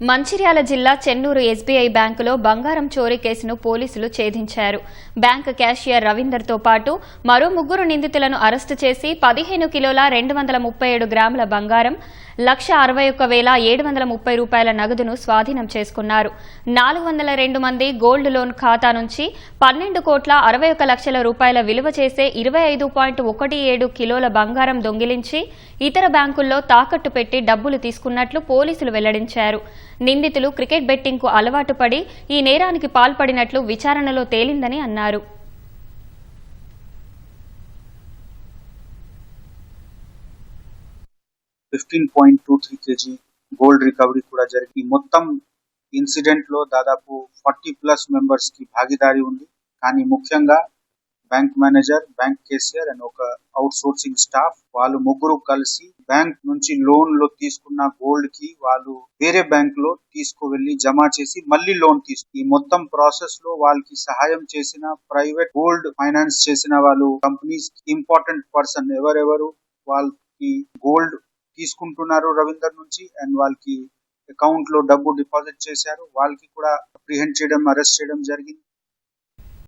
మంచిర్యాల జిల్లా చెన్నూరు ఎస్బీఐ బ్యాంకులో బంగారం చోరీ కేసును పోలీసులు ఛేదించారు. బ్యాంక్ క్యాషియర్ రవీందర్తో పాటు మరో ముగ్గురు నిందితులను అరెస్టు చేసి పదిహేను కిలోల రెండు వందల ముప్పై ఏడు గ్రాముల బంగారం లక్ష అరవై ఒక్క వేల ఏడు వందల ముప్పై రూపాయల నగదును స్వాధీనం చేసుకున్నారు. నాలుగు వందల రెండు మంది గోల్డ్ లోన్ ఖాతా నుంచి పన్నెండు కోట్ల అరవై ఒక లక్షల రూపాయల విలువ చేసే ఇరవై ఐదు పాయింట్ ఒకటి ఏడు కిలోల బంగారం దొంగిలించి ఇతర బ్యాంకుల్లో తాకట్టు పెట్టి డబ్బులు తీసుకున్నట్లు పోలీసులు వెల్లడించారు. నిందితులు క్రికెట్ బెట్టింగ్కు అలవాటు పడి ఈ నేరానికి పాల్పడినట్లు విచారణలో తేలిందని అన్నారు. Fifteen point two three KG gold recovery కూడా జరిగి మొత్తం ఇన్సిడెంట్లో దాదాపు ఫార్టీ ప్లస్ మెంబర్స్కి భాగీదారి ఉంది. కానీ ముఖ్యంగా bank manager bank KCR and ఒక అవుట్ సోర్సింగ్ స్టాఫ్ వాళ్ళు ముగ్గురు కలిసి బ్యాంక్ నుంచి లోన్లో తీసుకున్న గోల్డ్కి వాళ్ళు వేరే బ్యాంక్లో తీసుకువెళ్ళి జమ చేసి మళ్ళీ లోన్ తీసుకు ఈ మొత్తం ప్రాసెస్లో వాళ్ళకి సహాయం చేసిన ప్రైవేట్ గోల్డ్ ఫైనాన్స్ చేసిన వాళ్ళు కంపెనీస్ ఇంపార్టెంట్ పర్సన్ ఎవరెవరు వాళ్ళకి గోల్డ్ తీసుకుంటున్నారు రవీందర్ నుంచి అండ్ వాళ్ళకి అకౌంట్లో డబ్బు డిపాజిట్ చేశారు. వాళ్ళకి కూడా అప్రిహెండ్ చేయడం అరెస్ట్ చేయడం జరిగింది.